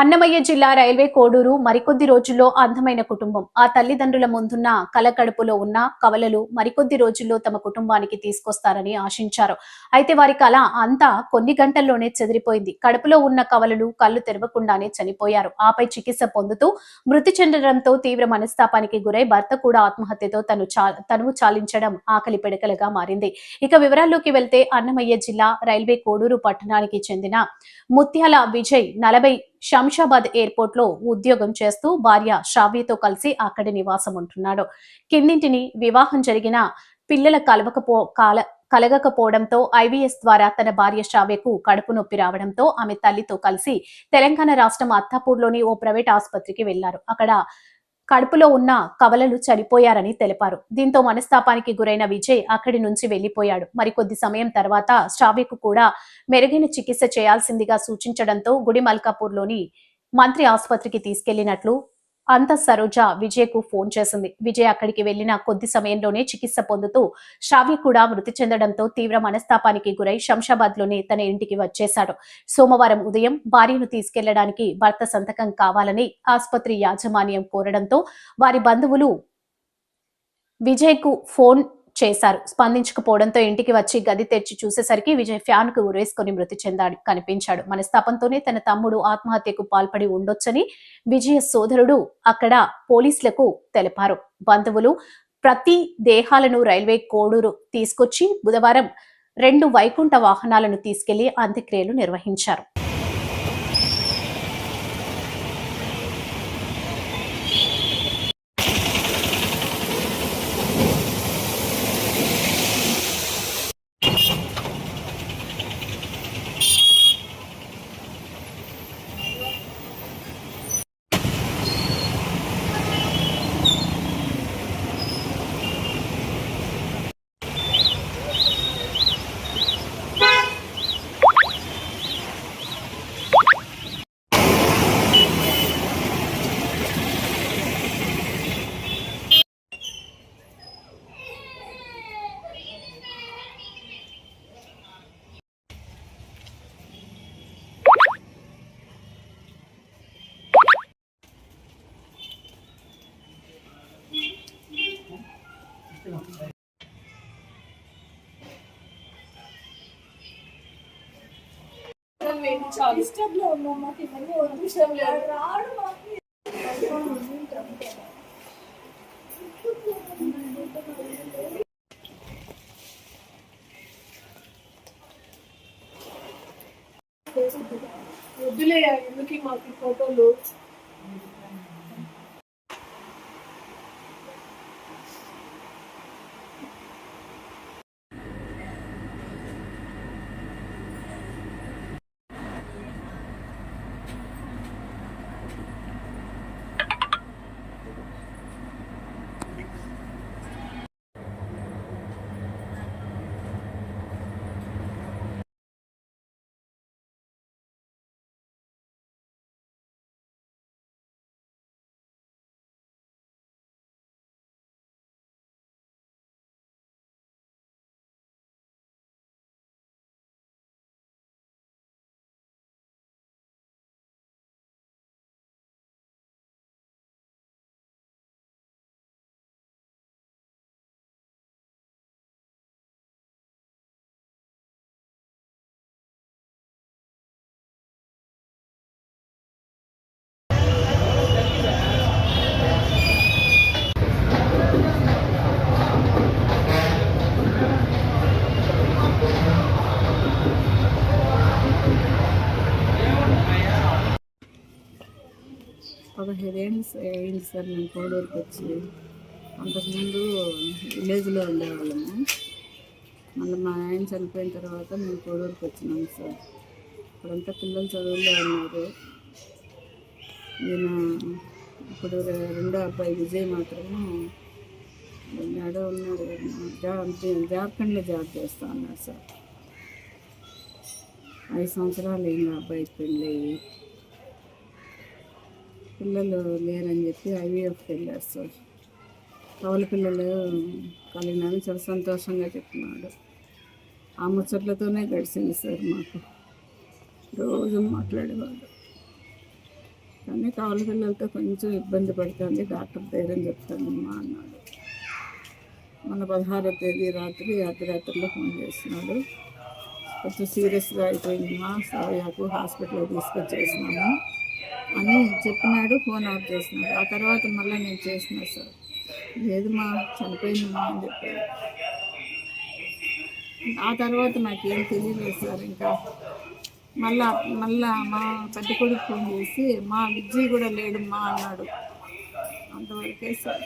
అన్నమయ్య జిల్లా రైల్వే కోడూరు మరికొద్ది రోజుల్లో అందమైన కుటుంబం. ఆ తల్లిదండ్రుల ముందున్న కలకడుపులో ఉన్న కవలలు మరికొద్ది రోజుల్లో తమ కుటుంబానికి తీసుకొస్తారని ఆశించారు. అయితే వారి కళ అంతా కొన్ని గంటల్లోనే చెదిరిపోయింది. కడుపులో ఉన్న కవలలు కళ్ళు తెరవకుండానే చనిపోయారు. ఆపై చికిత్స పొందుతూ మృతి చెందడంతో తీవ్ర మనస్తాపానికి గురై భర్త కూడా ఆత్మహత్యతో తను చా తనువు చాలించడం ఆకలి పెడకలుగా మారింది. ఇక వివరాల్లోకి వెళ్తే అన్నమయ్య జిల్లా రైల్వే కోడూరు పట్టణానికి చెందిన ముత్యాల విజయ్ నలభై శంషాబాద్ ఎయిర్పోర్ట్లో ఉద్యోగం చేస్తూ భార్య శ్రావ్యతో కలిసి అక్కడి నివాసం ఉంటున్నాడు కిందింటిని వివాహం జరిగిన పిల్లల కలవకపో కాల కలగకపోవడంతో ఐవీఎస్ ద్వారా తన భార్య శ్రావ్యకు కడుపు నొప్పి రావడంతో ఆమె తల్లితో కలిసి తెలంగాణ రాష్ట్రం అత్తాపూర్లోని ఓ ప్రైవేట్ ఆసుపత్రికి వెళ్ళారు. అక్కడ కడుపులో ఉన్న కవలలు చనిపోయారని తెలిపారు. దీంతో మనస్తాపానికి గురైన విజయ్ అక్కడి నుంచి వెళ్ళిపోయాడు మరికొద్ది సమయం తర్వాత శ్రావ్యకు కూడా మెరుగైన చికిత్స చేయాల్సిందిగా సూచించడంతో గుడి మల్కాపూర్లోని మంత్రి ఆసుపత్రికి తీసుకెళ్ళినట్లు అంత సరోజ విజయ్కు ఫోన్ చేసింది. విజయ్ అక్కడికి వెళ్ళిన కొద్ది సమయంలోనే చికిత్స పొందుతూ శ్రావ్య కూడా మృతి చెందడంతో తీవ్ర మనస్తాపానికి గురై శంషాబాద్లోని తన ఇంటికి వచ్చేశాడు. సోమవారం ఉదయం భార్యను తీసుకెళ్ళడానికి భర్త సంతకం కావాలని ఆసుపత్రి యాజమాన్యం కోరడంతో వారి బంధువులు విజయ్కు ఫోన్ చేశారు. స్పందించకపోవడంతో ఇంటికి వచ్చి గది తెరిచి చూసేసరికి విజయ్ ఫ్యాన్కు ఉరేసుకొని మృతి చెందాడు కనిపించాడు. మనస్తాపంతోనే తన తమ్ముడు ఆత్మహత్యకు పాల్పడి ఉండొచ్చని విజయ సోదరుడు అక్కడ పోలీసులకు తెలిపారు. బంధువులు ప్రతి దేహాలను రైల్వే కోడూరు తీసుకొచ్చి బుధవారం రెండు వైకుంఠ వాహనాలను తీసుకెళ్ళి అంత్యక్రియలు నిర్వహించారు. మేము చాలా ఇష్టంలో ఉన్నాం మాకు ఇవన్నీ వదిలిష్టం లేదు రాడు మాకు వద్దులే ఎందుకు ఈ మాకు ఈ ఫోటోలు పదహైదు అయింది సార్ మేము కోడూరుకి వచ్చి అంతకుముందు విలేజ్లో ఉండేవాళ్ళము. మళ్ళీ మా ఆయన చనిపోయిన తర్వాత మేము కోడూరుకి వచ్చినాం సార్. ఇప్పుడంతా పిల్లలు చదువుల్లో ఉన్నారు. నేను ఇప్పుడు రెండో అబ్బాయి విజయ్ మాత్రము ఆడో ఉన్నాడు జాబ్ జార్ఖండ్లో జాబ్ చేస్తా ఉన్నాడు సార్. ఐదు సంవత్సరాలు అయింది అబ్బాయి పెళ్ళి పిల్లలు లేరని చెప్పి ఐవీఎఫ్ వెళ్ళారు సార్. కవల పిల్లలు కలిగినారని చాలా సంతోషంగా చెప్తున్నాడు. ఆ ముచ్చట్లతోనే గడిచింది సార్ మాకు. రోజు మాట్లాడేవాడు కానీ కవల పిల్లలతో కొంచెం ఇబ్బంది పడుతుంది డాక్టర్ ధైర్యం చెప్తానమ్మా అన్నాడు. మన పదహారో తేదీ రాత్రి అర్ధరాత్రిలో ఫోన్ చేస్తున్నాడు. కొంచెం సీరియస్గా అయిపోయిందమ్మా సోయాకు హాస్పిటల్లో తీసుకొచ్చేసినాము. అని చెప్పినాడు ఫోన్ ఆఫ్ చేసినాడు. ఆ తర్వాత మళ్ళీ నేను చేసిన సార్. లేదు మా చనిపోయిందమ్మా అని చెప్పాడు. ఆ తర్వాత నాకేం తెలియలేదు సార్ ఇంకా. మళ్ళా మళ్ళా మా పెద్ద కొడుకు ఫోన్ చేసి మా విజయ్ కూడా లేడు మా అన్నాడు. అంతవరకే సార్.